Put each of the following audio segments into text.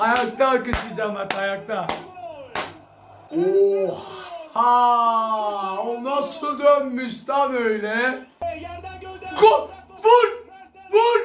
Ayakta alkışlayacağım ben ayakta. Oha! O nasıl dönmüş lan öyle? Gol! Vur! Vur!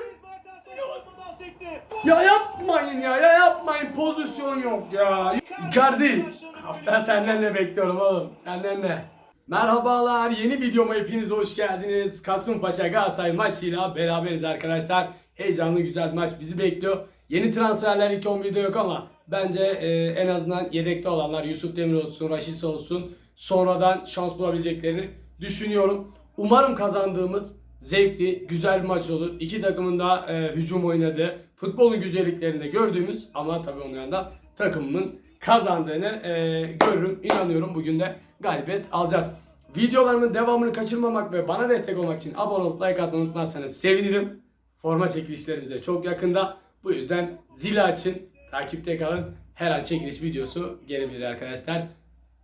Ya yapmayın ya, ya yapmayın. Pozisyon yok ya. Icardi. Hafta senden de bekliyorum oğlum. Senden de. Merhabalar. Yeni videoma hepiniz hoş geldiniz. Kasımpaşa Galatasaray maçıyla beraberiz arkadaşlar. Heyecanlı güzel maç bizi bekliyor. Yeni transferler ilk 11'de yok ama bence e, en azından yedekte olanlar Yusuf Demir olsun, Raşit olsun sonradan şans bulabileceklerini düşünüyorum. Umarım kazandığımız zevkli, güzel bir maç olur. İki takımın da e, hücum oynadığı, futbolun güzelliklerini de gördüğümüz ama tabii onun yanında takımımın kazandığını e, görürüm. İnanıyorum bugün de galibiyet alacağız. Videolarımın devamını kaçırmamak ve bana destek olmak için abone olup like atmayı unutmazsanız sevinirim. Forma çekilişlerimiz de çok yakında. Bu yüzden zili açın, takipte kalın. Her an çekiliş videosu gelebilir arkadaşlar.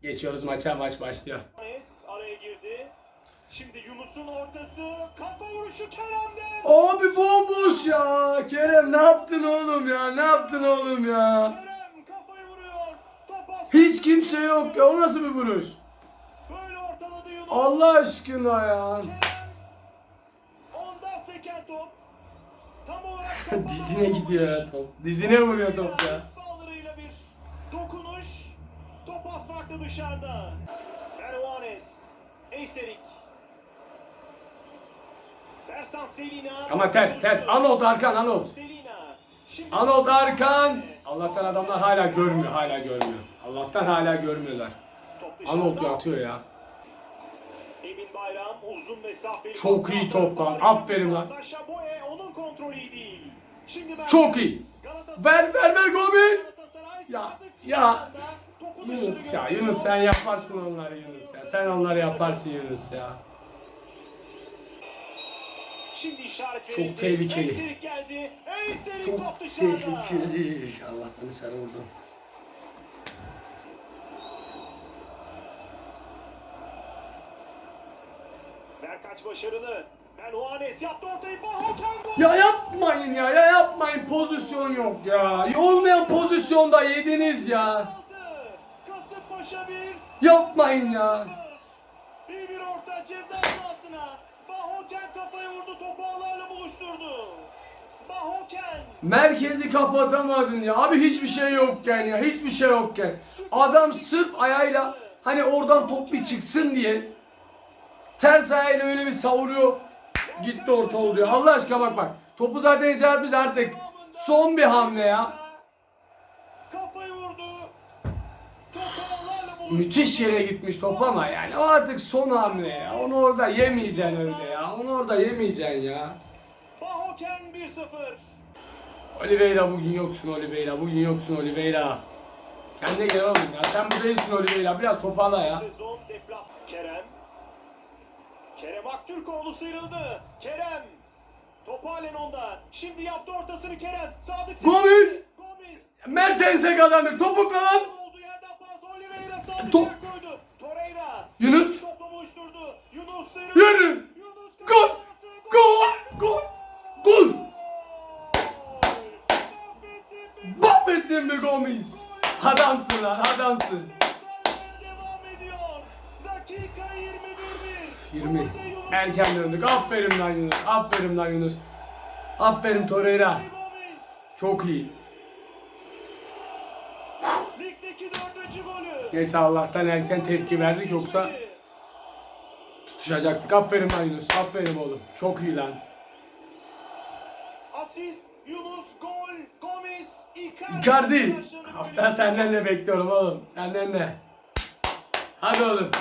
Geçiyoruz maça, maç başlıyor. Araya girdi. Şimdi Yunus'un ortası. Kafa vuruşu Kerem'den. Abi bomboş ya. Kerem ne yaptın oğlum ya? Ne yaptın oğlum ya? Kerem kafayı vuruyor. Top az Hiç kimse yok ya. O nasıl bir vuruş? Böyle ortaladı Yunus. Allah aşkına ya. Kerem. Ondan seken top. Tam olarak Dizine gidiyor ya top. Dizine vuruyor top ya. Üst baldırıyla bir dokunuş. Top az farklı dışarıda. Ervanes. Eyserik. Versan Selina. Ama ters ters. Anot Arkan Anot. Selina. Şimdi Anot Arkan. Allah'tan adamlar hala görmüyor. Hala görmüyor. Allah'tan hala görmüyorlar. Anot atıyor ya. Emin Bayram uzun mesafeli. Çok iyi top lan. Aferin lan. Sasha Boye onun kontrolü değil. Şimdi Mertens. Çok iyi. Ver ver ver Gomez. Ya, ya. Yunus ya. Yunus sen yaparsın onları Yunus ya. Sen onları yaparsın Yunus ya. Şimdi işaret Çok verildi. tehlikeli. Eyserik geldi. Eyserik Çok top dışarıda. tehlikeli. Allah'tan dışarı vurdu. Berkaç başarılı. Ben Juanes yaptı ortayı. Bahoken gol. Ya yapmayın ya, ya yapmayın. Pozisyon yok ya. Olmayan pozisyonda yediniz ya. Kasımpaşa 1. Yapmayın ya. İyi bir orta ceza sahasına. Bahoken kafayı vurdu. Topu ağlarla buluşturdu. Bahoken. Merkezi kapatamadın ya. Abi hiçbir şey yokken ya. Hiçbir şey yokken. Adam sırf ayağıyla hani oradan top bir çıksın diye ters ayağıyla öyle bir savuruyor. Gitti orta oldu ya. Allah aşkına bak bak. Topu zaten içermiş artık. Son bir hamle ya. Müthiş yere gitmiş top ama yani o artık son hamle ya. Onu orada yemeyeceksin öyle ya. Onu orada yemeyeceksin ya. Bahoken 1-0. Oliveira bugün yoksun Oliveira. Bugün yoksun Oliveira. Kendine gel oğlum ya. Sen bu değilsin Oliveira. Biraz toparla ya. Kerem. Kerem Aktürkoğlu sıyrıldı. Kerem. Top halen onda. Şimdi yaptı ortasını Kerem. Sadık Gomis! Gomis. Mertens'e kazandık. Topukla lan. Top. Torreira. Yunus. Topla buluşturdu. Yunus sıyrıldı. Yürü. Yunus Gol. Gol. Gol. Gol. Mahvettin mi Gomis? Adamsın lan adamsın. 20. Golde Yunus. Erken döndük. Aferin lan Yunus. Aferin lan Yunus. Aferin Torreira. Çok iyi. Neyse Allah'tan erken tepki verdik yoksa tutuşacaktık. Aferin lan Yunus. Aferin oğlum. Çok iyi lan. Asist Yunus gol Gomis Icardi. Icardi. Hafta senden de bekliyorum oğlum. Senden de. Hadi oğlum.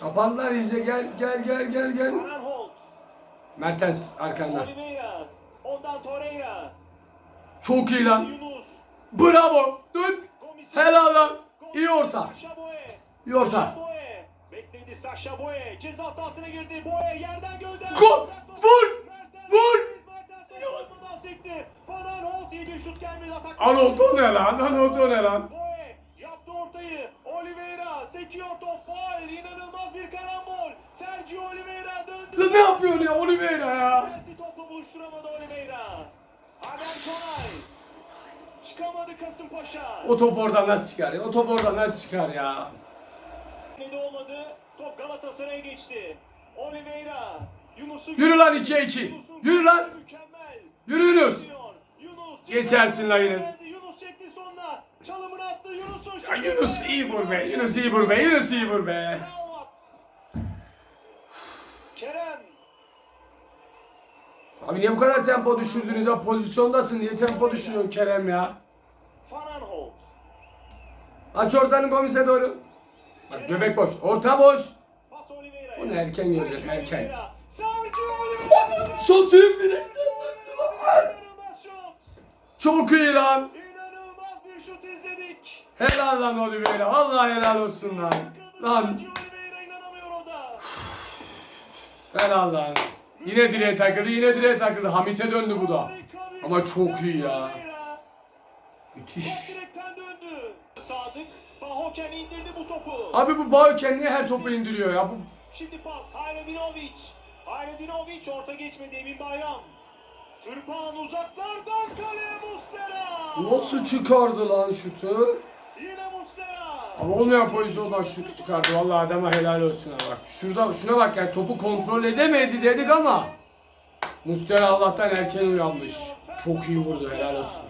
Kapandılar iyice gel gel gel gel gel. Mertens arkanda. Oliveira. Ondan Torreira. Çok iyi lan. Bravo. Dön. Helal lan. İyi orta. İyi orta. Bekledi Sasha Boye. Ceza sahasına girdi. Boye yerden gönderdi. Gol. Vur. Vur. Mertens top savunmadan sekti. Van Holt iyi bir şut gelmedi atak. Anot o ne lan? Anot o ne lan? Boye yaptı ortayı. Oliveira sekiyor top faul. İnanılmaz bir karambol. Sergio Oliveira döndü. Lan ne yapıyorsun ya Oliveira ya? Tersi topla buluşturamadı Oliveira. Adem Çonay. Çıkamadı Kasımpaşa. O top oradan nasıl çıkar ya? O top oradan nasıl çıkar ya? Ne de olmadı. Top Galatasaray'a geçti. Oliveira. Yunus'u Yürü lan 2'ye 2. Yürü lan. Mükemmel. Yürü Yunus. Geçersin lan Yunus. Yunus çekti sonuna. Çalımını attı Yunus'un Ya şutu. Yunus iyi vur be. Yunus iyi vur be. Yunus iyi vur be. Kerem. Abi niye bu kadar tempo düşürdünüz ya? Pozisyondasın. Niye tempo düşürüyorsun Kerem ya? Van Aanholt. Aç ortanı Gomis'e doğru. Bak göbek boş. Orta boş. Bunu erken görecek, Sergio erken. Oliveira. Satayım direkt. Çok iyi lan. İnanılmaz bir şut izledik. Helal lan Oliveira. Vallahi helal olsun lan. Lan helal lan. Yine direğe takıldı. Yine direğe takıldı. Hamit'e döndü bu da. Ama çok iyi ya. Müthiş. Sadık Bahoken indirdi bu topu. Abi bu Bağırken niye her topu indiriyor ya? Bu Şimdi pas Hayredinovic. Hayredinovic orta geçmedi Emin Bayram. Tırpan uzaklardan kaleye Muslera. nasıl çıkardı lan şutu? Yine Muslera. Ama olmayan pozisyondan şut çıkardı. Vallahi adama helal olsun ha bak. Şurada şuna bak yani topu kontrol edemedi dedik ama Mustera Allah'tan erken uyanmış. Çok iyi vurdu helal olsun.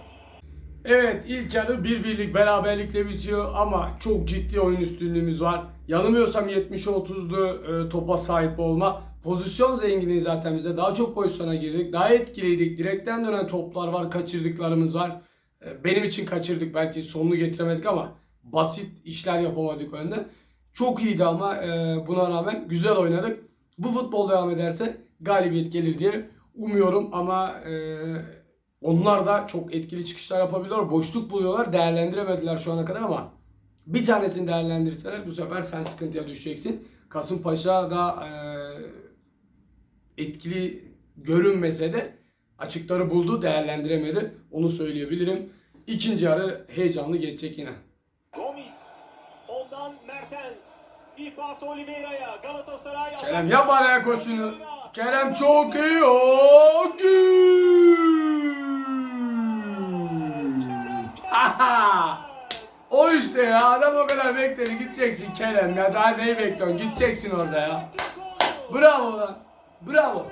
Evet ilk yarı bir birlik beraberlikle bitiyor ama çok ciddi oyun üstünlüğümüz var. Yanılmıyorsam 70'e 30'du e, topa sahip olma. Pozisyon zenginliği zaten bize. Daha çok pozisyona girdik. Daha etkiliydik. Direkten dönen toplar var. Kaçırdıklarımız var. E, benim için kaçırdık. Belki sonunu getiremedik ama basit işler yapamadık önde. Çok iyiydi ama e, buna rağmen güzel oynadık. Bu futbol devam ederse galibiyet gelir diye umuyorum ama e, onlar da çok etkili çıkışlar yapabiliyor. Boşluk buluyorlar. Değerlendiremediler şu ana kadar ama bir tanesini değerlendirseler bu sefer sen sıkıntıya düşeceksin. Kasımpaşa da e, etkili görünmese de açıkları buldu, değerlendiremedi. Onu söyleyebilirim. İkinci yarı heyecanlı geçecek yine. Gomis. Ondan Mertens. Bir pas Oliveira'ya. Galatasaray. Kerem atak- yap araya koşunu. Kerem çok iyi. O! O işte ya adam o kadar bekledi gideceksin Kerem ya daha neyi bekliyorsun gideceksin orada ya. Bravo lan. Bravo.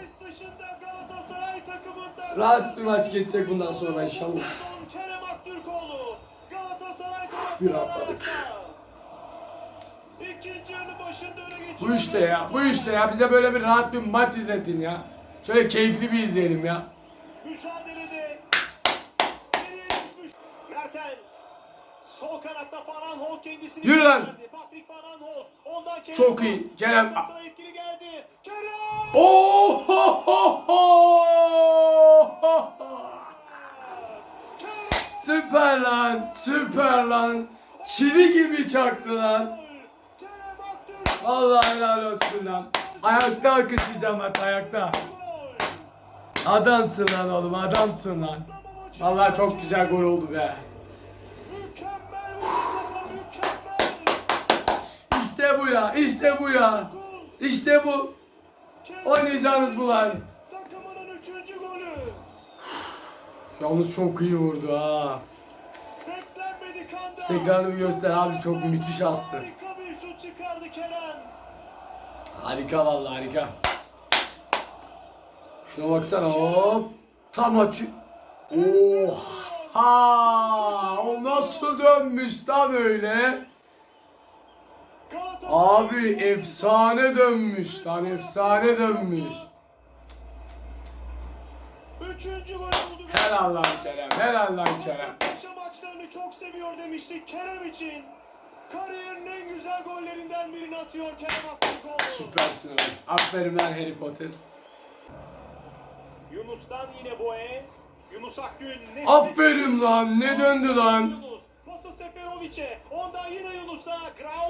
Rahat bir maç geçecek bundan sonra inşallah. Kerem Aktürkoğlu. Galatasaray Bir atladık. Bu işte ya bu işte ya bize böyle bir rahat bir maç izletin ya. Şöyle keyifli bir izleyelim ya. Mücadelede Sol kanatta Van Aanholt kendisini Yürü lan. Patrick. Ondan Kerem Çok pas. iyi. Kerem- Galatasaray etkili geldi. Kerem. Oh ho ho ho! Süper lan süper lan. Çivi gibi çaktı lan. Vallahi helal olsun lan. Ayakta alkışlayacağım bak ayakta. Adamsın lan oğlum adamsın lan. Vallahi çok güzel gol oldu be. İşte bu ya işte bu ya. İşte bu. Oynayacağınız bu lan. Takımının üçüncü. Yalnız çok iyi vurdu ha. Tekrarını bir göster abi, çok müthiş astı. Harika bir. Harika vallahi harika. Şuna baksana hop. Tam açı. Oha! O nasıl dönmüş lan öyle? Abi efsane dönmüş lan efsane dönmüş. Üçüncü gol oldu. Helal lan Kerem, helal lan Kerem. Kasımpaşa maçlarını çok seviyor demiştik Kerem için. Kariyerinin en güzel gollerinden birini atıyor Kerem Aktürkoğlu. Süpersin oğlum. Aferin lan Harry Potter. Yunus'tan yine Boye. Yunus Akgün. nefes- Aferin lan ne döndü lan. Yunus. Pası Seferovic'e. Ondan yine Yunus'a.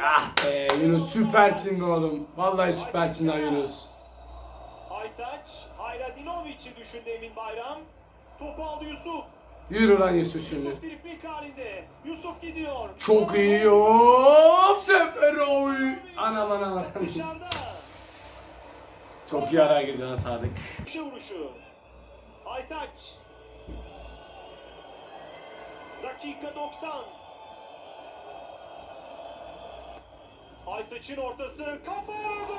Ah be Yunus süpersin be oğlum. Vallahi süpersin lan Yunus. Aytaç. Hayradinoviç'i düşündü Emin Bayram. Topu aldı Yusuf. Yürü lan Yusuf şimdi. Yusuf triplik halinde. Yusuf gidiyor. Çok iyi hop Seferovic. Anam anam anam. Dışarıda. Çok iyi araya girdi lan Sadık. Köşe vuruşu. Aytaç. Dakika 90. Aytaç'ın ortası kafa vurdu.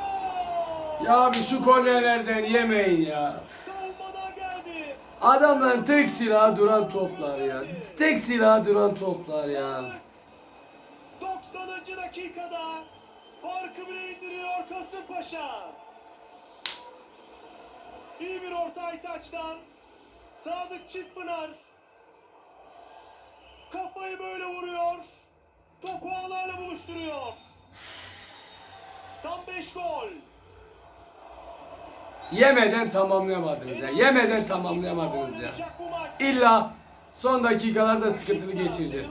Ya abi şu kornerlerden yemeyin ya. Adamların tek silahı duran toplar ya. Tek silahı duran toplar ya. Sadık 90. dakikada farkı bile indiriyor Kasımpaşa. İyi bir orta Aytaç'tan Sadık Çiftpınar kafayı böyle vuruyor. Topu ağlarla buluşturuyor. Tam 5 gol. Yemeden tamamlayamadınız ya. Yemeden tamamlayamadınız ya. İlla son dakikalarda sıkıntılı geçireceğiz.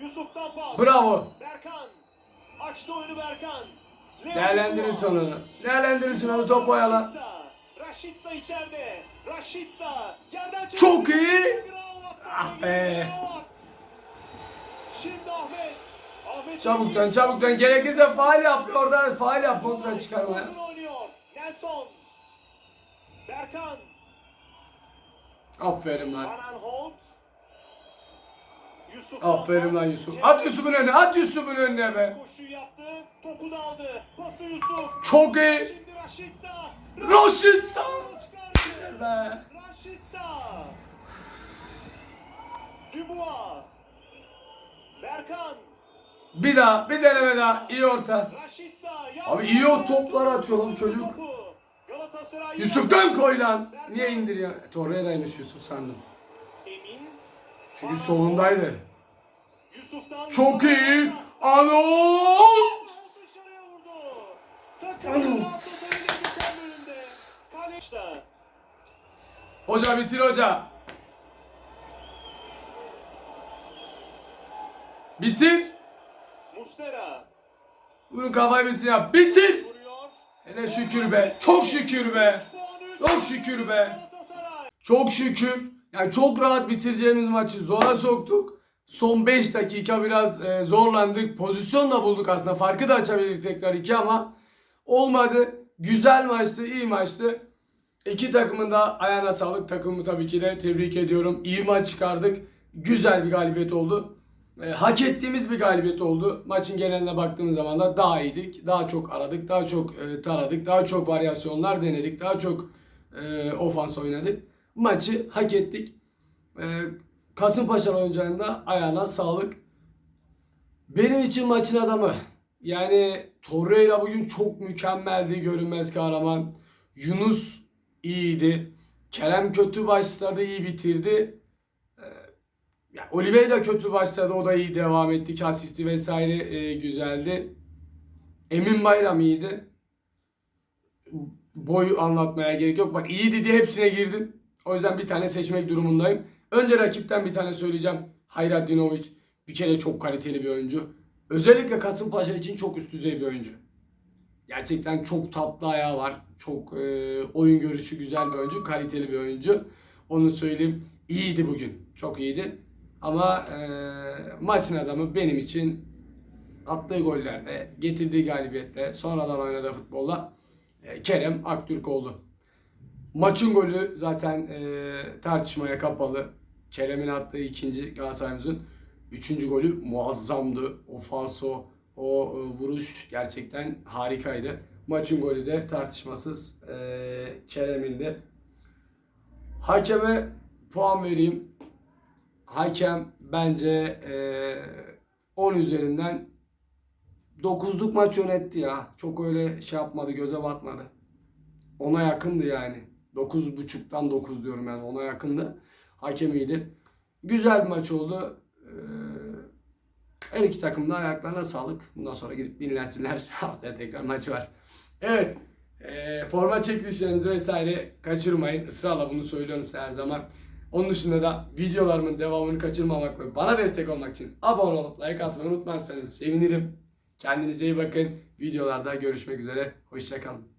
Yusuf'tan pas. Bravo. Berkan. Açtı oyunu Berkan. Dubois. sonunu. Değerlendirin sonunu top oyala. Raşitsa. İçeride. Raşitsa. Yerden. Çok iyi. Ah be. Şimdi Ahmet. Ahmet Çabuktan çabuktan gerekirse faal yaptı orada faal yap kontra çıkarmaya. Nelson. Berkan. Aferin lan. Yusuf Aferin lan Yusuf. At Yusuf'un önüne at Yusuf'un önüne be. Koşu yaptı. Topu da aldı. Pası Yusuf. Çok iyi. Şimdi Raşitsa. Raşitsa. Raşitsa. Dubois. Berkan. Bir daha bir deneme daha iyi orta. Abi iyi o toplar atıyor lan çocuk. Yusuf'tan koy lan. Niye indiriyor? Torreira'ymış Yusuf sandım. Emin. Çünkü solundaydı. Yusuf'tan. Çok iyi. İşte. Hoca bitir hoca. Bitir. Mustera. Bunu kafayı bitir ya. Bitir. Hele şükür be. Çok şükür be. Çok şükür be. Çok şükür. Yani çok rahat bitireceğimiz maçı zora soktuk. Son 5 dakika biraz e, zorlandık. Pozisyon da bulduk aslında. Farkı da açabildik tekrar iki ama olmadı. Güzel maçtı, iyi maçtı. İki takımın da ayağına sağlık. Takımı tabii ki de tebrik ediyorum. İyi maç çıkardık. Güzel bir galibiyet oldu. E, hak ettiğimiz bir galibiyet oldu. Maçın geneline baktığımız zaman da daha iyiydik. Daha çok aradık, daha çok e, taradık, daha çok varyasyonlar denedik, daha çok e, ofans oynadık. Maçı hak ettik. E, Kasımpaşa oyuncularının da ayağına sağlık. Benim için maçın adamı. Yani Torreira bugün çok mükemmeldi görünmez kahraman. Yunus iyiydi. Kerem kötü başladı iyi bitirdi. Ee, ya Oliveira kötü başladı o da iyi devam etti. Asisti vesaire e, güzeldi. Emin Bayram iyiydi. Boy anlatmaya gerek yok. Bak iyiydi diye hepsine girdim. O yüzden bir tane seçmek durumundayım. Önce rakipten bir tane söyleyeceğim. Hayradinovic bir kere çok kaliteli bir oyuncu. Özellikle Kasımpaşa için çok üst düzey bir oyuncu. Gerçekten çok tatlı ayağı var. Çok e, oyun görüşü güzel bir oyuncu. Kaliteli bir oyuncu. Onu söyleyeyim. İyiydi bugün. Çok iyiydi. Ama e, maçın adamı benim için attığı gollerde, getirdiği galibiyette, sonradan oynadığı futbolla e, Kerem Aktürkoğlu. Maçın golü zaten e, tartışmaya kapalı. Kerem'in attığı ikinci Galatasaray'ımızın üçüncü golü muazzamdı. O falso, o e, vuruş gerçekten harikaydı. Maçın golü de tartışmasız e, Kerem'in de. Hakeme puan vereyim. Hakem bence e, 10 üzerinden 9'luk maç yönetti ya. Çok öyle şey yapmadı, göze batmadı. Ona yakındı yani. 9.5'tan 9 diyorum yani ona yakındı. Hakem iyiydi. Güzel bir maç oldu. Ee, her iki takım da ayaklarına sağlık. Bundan sonra gidip dinlensinler. Haftaya tekrar maç var. Evet. ee, forma çekilişlerinizi vesaire kaçırmayın. Israrla bunu söylüyorum size her zaman. Onun dışında da videolarımın devamını kaçırmamak ve bana destek olmak için abone olup like atmayı unutmazsanız sevinirim. Kendinize iyi bakın. Videolarda görüşmek üzere. Hoşçakalın.